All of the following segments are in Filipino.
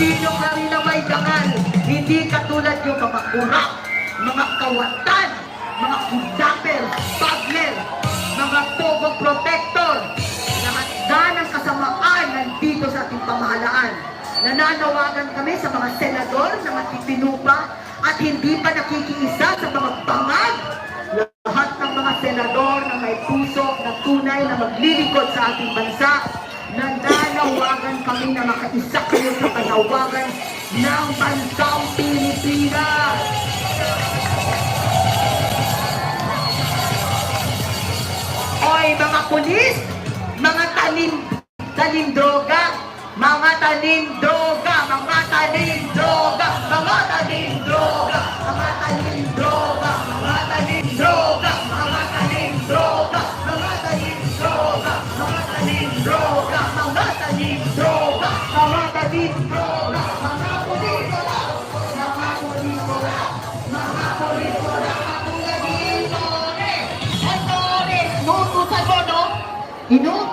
Pilipino kami na may dangal! Hindi katulad yung mga kurap, mga kawatan, mga kidnapper, smuggler, mga pogo protector, na ng kasamaan nandito sa ating pamahalaan. Nananawagan kami sa mga senador na matitinupa at hindi pa nakikiisa sa mga bangag. Lahat ng mga senador na may puso na tunay na maglilingkod sa ating bansa, nananawagan kami na makaisa kayo sa panawagan ng bansang Pilipinas. Oy, mga pulis, mga tanim, tanim droga, mga tanim droga, mga tanim droga, mga tanim droga, mga tanim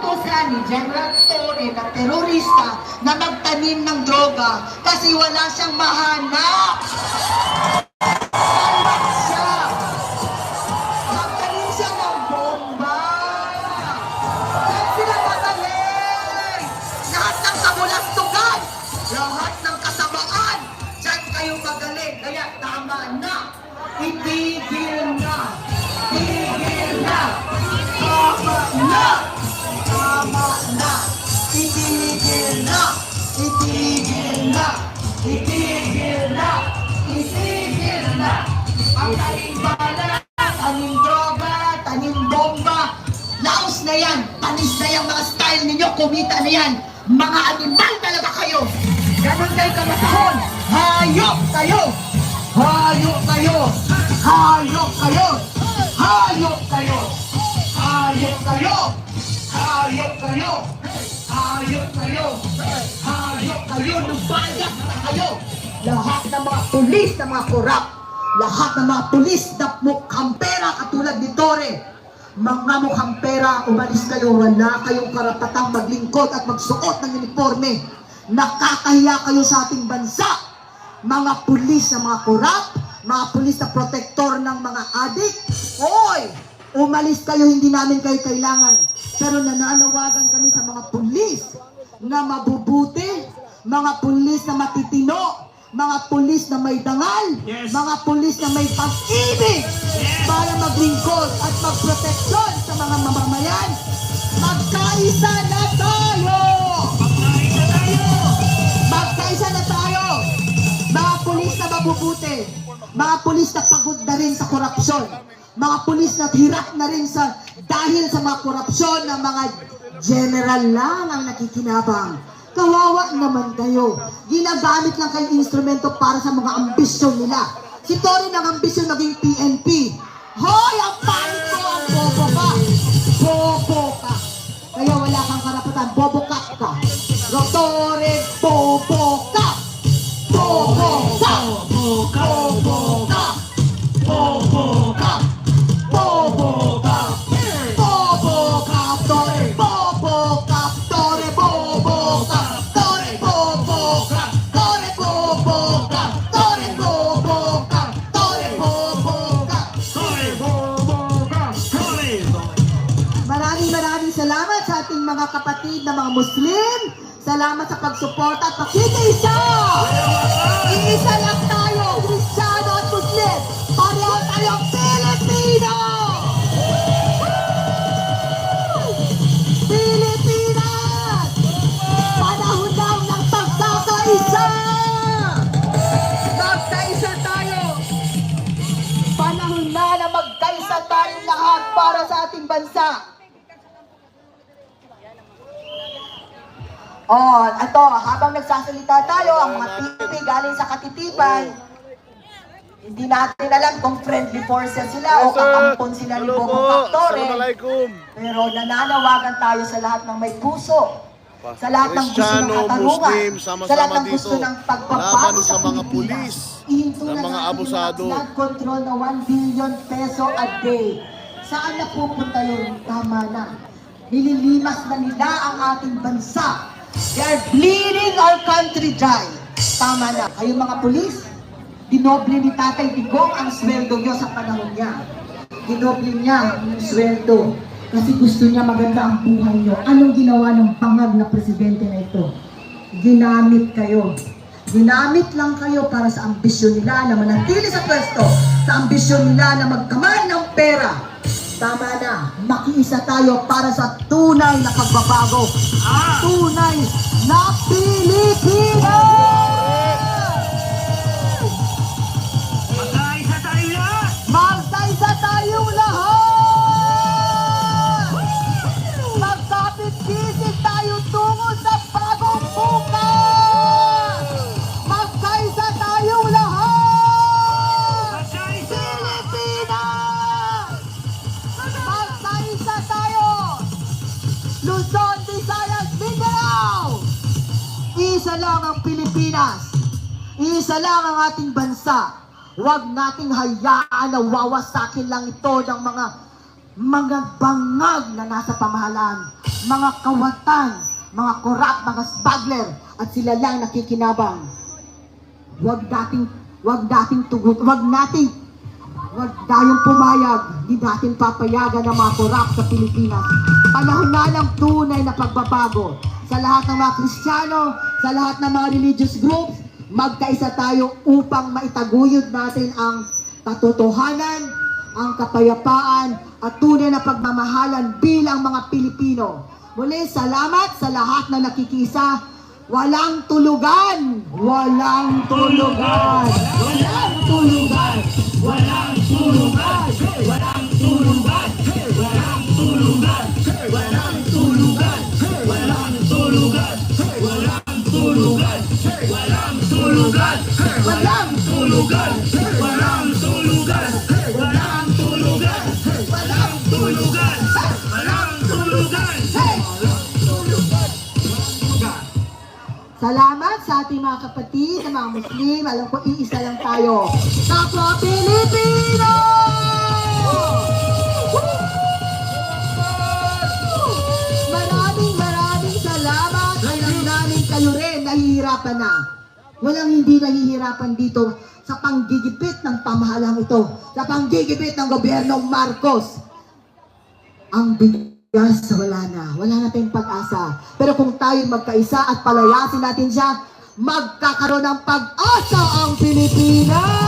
Inutusan ni General Torre na terorista na magtanim ng droga kasi wala siyang mahanap. Salbat siya. Magtanim siya ng bomba. Saan sila ng lahat ng kasamaan, dyan kayo magaling. Kaya tama na. Itigil na. Tigil na. Tama na. Itigil na. Itigil na. Itigil na. Itigil na. Ang tanim bala, tanim droga, tanim bomba. Laos na yan. Panis yung mga style ninyo. Kumita na yan. Mga animal talaga kayo. Ganon kayo kamatahon. Hayop kayo. Hayop kayo. Hayop Kayo. Lubayas na kayo. Lahat ng mga pulis na mga korap. Lahat ng mga pulis na mukhang pera katulad ni Tore. Mga mukhang pera, umalis kayo. Wala kayong karapatang maglingkod at magsuot ng uniforme. Nakakahiya kayo sa ating bansa. Mga pulis na mga korap, mga pulis na protektor ng mga adik. Hoy! Umalis kayo, hindi namin kayo kailangan. Pero nananawagan kami sa mga pulis na mabubuti, mga pulis na matitino, mga pulis na may dangal, Yes. mga pulis na may pag-ibig para maglingkod at magproteksyon sa mga mamamayan. Magkaisa na tayo! Magkaisa tayo! Magkaisa na tayo! Mga pulis na mabubuti, mga pulis na pagod na rin sa korupsyon, mga pulis na hirap na rin sa dahil sa mga korupsyon ng mga general lang ang nakikinabang. Kawawa naman kayo. Ginagamit lang kayong instrumento para sa mga ambisyon nila. Si Tori ng ambisyon maging PNP. Hoy, ang pangit ko, ang bobo ka. Bobo ka. Kaya wala kang karapatan. Bobo ka ka. Rotore, bobo ka. Mga kapatid na mga Muslim. Salamat sa pagsuporta at pakikiisa! Iisa lang tayo, Kristiyano at Muslim. Pareho tayong Pilipino! Pilipinas! Panahon lang ng pagkakaisa! Magkaisa tayo! Panahon na na magkaisa tayong lahat para sa ating bansa. Oh, ito, habang nagsasalita tayo, ang mga PP galing sa katitipan, hindi natin alam kung friendly forces sila o kakampon sila ni Hello Bobo po. Factore. Assalamualaikum. Pero nananawagan tayo sa lahat ng may puso sa lahat ng gusto ng katarungan, Muslim, sa lahat ng gusto ng pagbabago sa sa mga pulis, na mga abusado. flood control na 1 billion peso a day. Saan na pupunta yun? Tama na. Nililimas na nila ang ating bansa. They are bleeding our country dry. Tama na. Kayo mga pulis, dinoble ni Tatay Digong ang sweldo nyo sa panahon niya. Dinoble niya ang sweldo kasi gusto niya maganda ang buhay nyo. Anong ginawa ng pangag na presidente na ito? Ginamit kayo. Ginamit lang kayo para sa ambisyon nila na manatili sa pwesto, sa ambisyon nila na magkamay ng pera. Tama na, makiisa tayo para sa tunay na pagbabago. Tunay na Pilipinas! Isa lang ang Pilipinas. Isa lang ang ating bansa. Huwag nating hayaan na wawasakin lang ito ng mga mga bangag na nasa pamahalaan, mga kawatan, mga korap, mga smuggler, at sila lang nakikinabang. Huwag nating, huwag nating tugot, huwag nating, huwag tayong pumayag, hindi natin papayagan ng mga korap sa Pilipinas. Panahon na ng tunay na pagbabago sa lahat ng mga Kristiyano, sa lahat ng mga religious groups, magkaisa tayo upang maitaguyod natin ang katotohanan, ang kapayapaan, at tunay na pagmamahalan bilang mga Pilipino. Muli, salamat sa lahat na nakikisa. Walang tulugan! Walang tulugan! Walang tulugan! Walang Tulugan! Walang tulugan! Walang tulugan! Walang tulugan! Walang tulugan! Salamat sa ating mga kapatid, sa mga Muslim. Alam ko, iisa lang tayo. Kapwa Pilipino! Maraming maraming salamat. Alam namin kayo rin, nahihirapan na. Walang hindi nahihirapan dito sa panggigipit ng pamahalang ito. Sa panggigipit ng gobyernong Marcos. Ang bigas, wala na. Wala na tayong pag-asa. Pero kung tayo magkaisa at palayasin natin siya, magkakaroon ng pag-asa ang Pilipinas!